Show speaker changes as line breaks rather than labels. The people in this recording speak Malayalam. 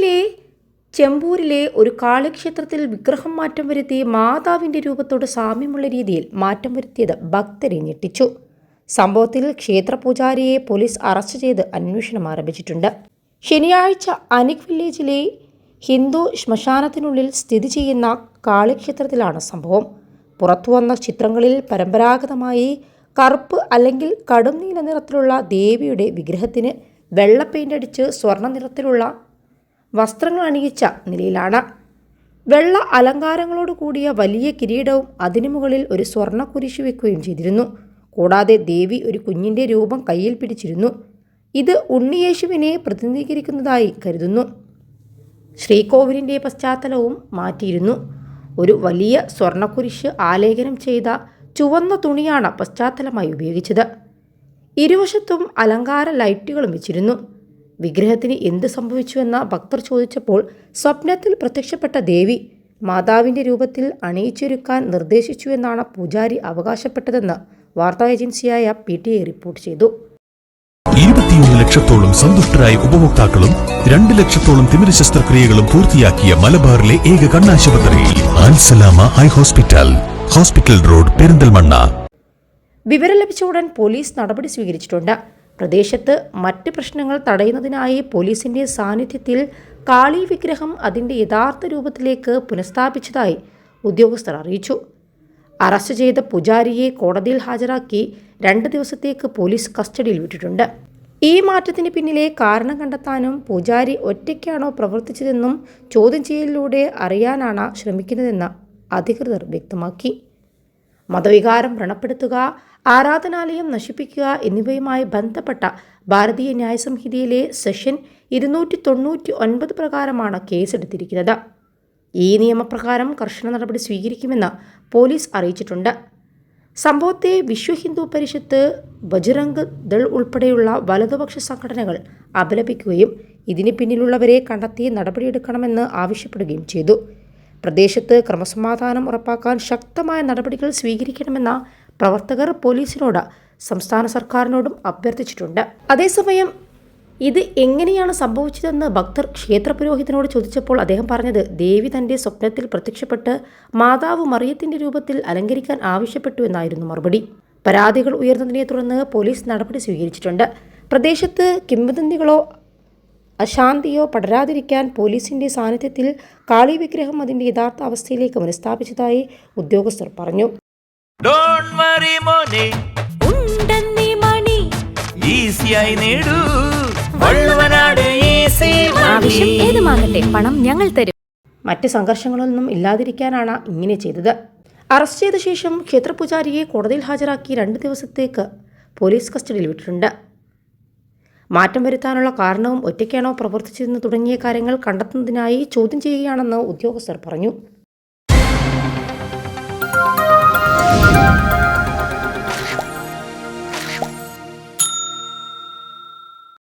ജില്ലയിലെ ചെമ്പൂരിലെ ഒരു കാളിക്ഷേത്രത്തിൽ വിഗ്രഹം മാറ്റം വരുത്തി മാതാവിന്റെ രൂപത്തോട് സാമ്യമുള്ള രീതിയിൽ മാറ്റം വരുത്തിയത് ഭക്തരെ ഞെട്ടിച്ചു. സംഭവത്തിൽ ക്ഷേത്ര പൂജാരിയെ പോലീസ് അറസ്റ്റ് ചെയ്ത് അന്വേഷണം ആരംഭിച്ചിട്ടുണ്ട്. ശനിയാഴ്ച അനിക് വില്ലേജിലെ ഹിന്ദു ശ്മശാനത്തിനുള്ളിൽ സ്ഥിതി ചെയ്യുന്ന കാളിക്ഷേത്രത്തിലാണ് സംഭവം. പുറത്തുവന്ന ചിത്രങ്ങളിൽ പരമ്പരാഗതമായി കറുപ്പ് അല്ലെങ്കിൽ കടും നീല നിറത്തിലുള്ള ദേവിയുടെ വിഗ്രഹത്തിന് വെള്ള പെയിന്റ് അടിച്ച് സ്വർണ നിറത്തിലുള്ള വസ്ത്രങ്ങൾ അണിയിച്ച നിലയിലാണ്. വെള്ള അലങ്കാരങ്ങളോട് കൂടിയ വലിയ കിരീടവും അതിനു മുകളിൽ ഒരു സ്വർണ കുരിശ് വെക്കുകയും ചെയ്തിരുന്നു. കൂടാതെ ദേവി ഒരു കുഞ്ഞിന്റെ രൂപം കയ്യിൽ പിടിച്ചിരുന്നു. ഇത് ഉണ്ണിയേശുവിനെ പ്രതിനിധീകരിക്കുന്നതായി കരുതുന്നു. ശ്രീകോവിലിന്റെ പശ്ചാത്തലവും മാറ്റിയിരുന്നു. ഒരു വലിയ സ്വർണക്കുരിശ് ആലേഖനം ചെയ്ത ചുവന്ന തുണിയാണ് പശ്ചാത്തലമായി ഉപയോഗിച്ചത്. ഇരുവശത്തും അലങ്കാര ലൈറ്റുകളും വെച്ചിരുന്നു. വിഗ്രഹത്തിന് എന്ത് സംഭവിച്ചുവെന്ന ഭക്തർ ചോദിച്ചപ്പോൾ സ്വപ്നത്തിൽ പ്രത്യക്ഷപ്പെട്ട ദേവി മാതാവിന്റെ രൂപത്തിൽ അണിയിച്ചൊരുക്കാൻ നിർദ്ദേശിച്ചുവെന്നാണ് പൂജാരി അവകാശപ്പെട്ടതെന്ന് വാർത്താ ഏജൻസിയായ പി ടി ഐ റിപ്പോർട്ട് ചെയ്തു.
ഇരുപത്തിയൊന്ന് ലക്ഷത്തോളം സന്തുഷ്ടരായ ഉപഭോക്താക്കളും രണ്ട് ലക്ഷത്തോളം തിമിര ശസ്ത്രക്രിയകളും പൂർത്തിയാക്കിയ മലബാറിലെ ഏക കണ്ണാശുപത്രി ആൻസലാമ eye hospital hospital road Perinthalmanna.
വിവരം ലഭിച്ച ഉടൻ പോലീസ് നടപടി സ്വീകരിച്ചിട്ടുണ്ട്. പ്രദേശത്ത് മറ്റ് പ്രശ്നങ്ങൾ തടയുന്നതിനായി പോലീസിന്റെ സാന്നിധ്യത്തിൽ കാളി വിഗ്രഹം അതിന്റെ യഥാർത്ഥ രൂപത്തിലേക്ക് പുനഃസ്ഥാപിച്ചതായി ഉദ്യോഗസ്ഥർ അറിയിച്ചു. അറസ്റ്റ് ചെയ്ത പൂജാരിയെ കോടതിയിൽ ഹാജരാക്കി രണ്ട് ദിവസത്തേക്ക് പോലീസ് കസ്റ്റഡിയിൽ വിട്ടിട്ടുണ്ട്. ഈ മാറ്റത്തിന് പിന്നിലെ കാരണം കണ്ടെത്താനും പൂജാരി ഒറ്റയ്ക്കാണോ പ്രവർത്തിച്ചതെന്നും ചോദ്യം ചെയ്യലിലൂടെ അറിയാനാണ് ശ്രമിക്കുന്നതെന്ന് അധികൃതർ വ്യക്തമാക്കി. മതവികാരം വ്രണപ്പെടുത്തുക ആരാധനാലയം നശിപ്പിക്കുക എന്നിവയുമായി ബന്ധപ്പെട്ട ഭാരതീയ ന്യായ സംഹിതയിലെ സെഷൻ ഇരുന്നൂറ്റി തൊണ്ണൂറ്റി ഒൻപത് പ്രകാരമാണ് കേസെടുത്തിരിക്കുന്നത്. ഈ നിയമപ്രകാരം കർശന നടപടി സ്വീകരിക്കുമെന്ന് പോലീസ് അറിയിച്ചിട്ടുണ്ട്. സംഭവത്തെ വിശ്വ ഹിന്ദു പരിഷത്ത് ബജറംഗ് ദൾ ഉൾപ്പെടെയുള്ള വലതുപക്ഷ സംഘടനകൾ അപലപിക്കുകയും ഇതിന് പിന്നിലുള്ളവരെ കണ്ടെത്തി നടപടിയെടുക്കണമെന്ന് ആവശ്യപ്പെടുകയും ചെയ്തു. പ്രദേശത്ത് ക്രമസമാധാനം ഉറപ്പാക്കാൻ ശക്തമായ നടപടികൾ സ്വീകരിക്കണമെന്ന പ്രവർത്തകർ പോലീസിനോട് സംസ്ഥാന സർക്കാരിനോടും അഭ്യർത്ഥിച്ചിട്ടുണ്ട്. അതേസമയം ഇത് എങ്ങനെയാണ് സംഭവിച്ചതെന്ന് ഭക്തർ ക്ഷേത്രപുരോഹിതനോട് ചോദിച്ചപ്പോൾ അദ്ദേഹം പറഞ്ഞത് ദേവി തന്റെ സ്വപ്നത്തിൽ പ്രത്യക്ഷപ്പെട്ട് മാതാവ് മറിയത്തിന്റെ രൂപത്തിൽ അലങ്കരിക്കാൻ ആവശ്യപ്പെട്ടു എന്നായിരുന്നു മറുപടി. പരാതികൾ ഉയർന്നതിനെ തുടർന്ന് പോലീസ് നടപടി സ്വീകരിച്ചിട്ടുണ്ട്. പ്രദേശത്ത് കിംവദന്തികളോ അശാന്തിയോ പടരാതിരിക്കാൻ പോലീസിന്റെ സാന്നിധ്യത്തിൽ കാളി വിഗ്രഹം അതിന്റെ യഥാർത്ഥ അവസ്ഥയിലേക്ക് പുനഃസ്ഥാപിച്ചതായി ഉദ്യോഗസ്ഥർ പറഞ്ഞു.
ഡോണ്ട് വറി മോനെ.
ഉണ്ടെന്നീ മണി.
ഈസിയായി നേടൂ. വള്ളുവനാട് ഈസി
ആവശ്യം ഏതുമാകട്ടെ പണം ഞങ്ങൾ തരും.
മറ്റ് സംഘർഷങ്ങളൊന്നും ഇല്ലാതിരിക്കാനാണ് ഇങ്ങനെ ചെയ്തത്. അറസ്റ്റ് ചെയ്ത ശേഷം ക്ഷേത്രപൂജാരിയെ കോടതിയിൽ ഹാജരാക്കി രണ്ട് ദിവസത്തേക്ക് പോലീസ് കസ്റ്റഡിയിൽ വിട്ടിട്ടുണ്ട്. മാറ്റം വരുത്താനുള്ള കാരണവും ഒറ്റയ്ക്കാണോ പ്രവർത്തിച്ചതെന്ന് തുടങ്ങിയ കാര്യങ്ങൾ കണ്ടെത്തുന്നതിനായി ചോദ്യം ചെയ്യുകയാണെന്ന് ഉദ്യോഗസ്ഥർ പറഞ്ഞു